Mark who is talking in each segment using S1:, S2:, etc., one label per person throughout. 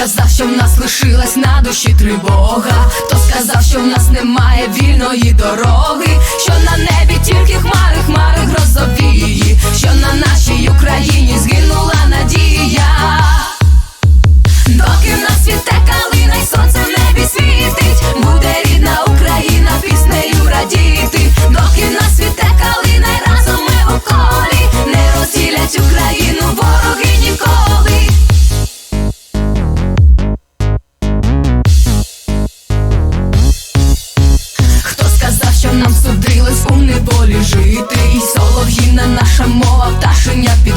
S1: сказав, що в нас лишилась на душі тривога, хто сказав, що в нас немає вільної дороги, що на небі тільки хмари, хмари грозові наша мова пташеня пі.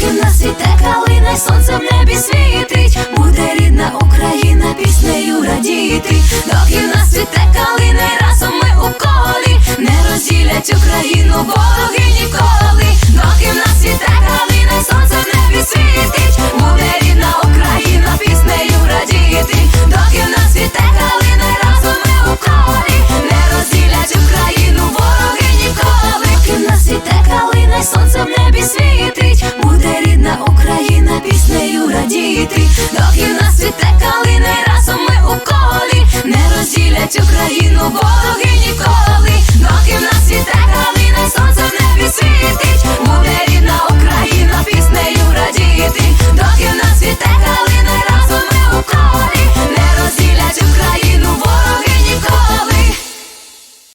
S1: Поки на світе калина, сонце в небі світить, буде рідна Україна.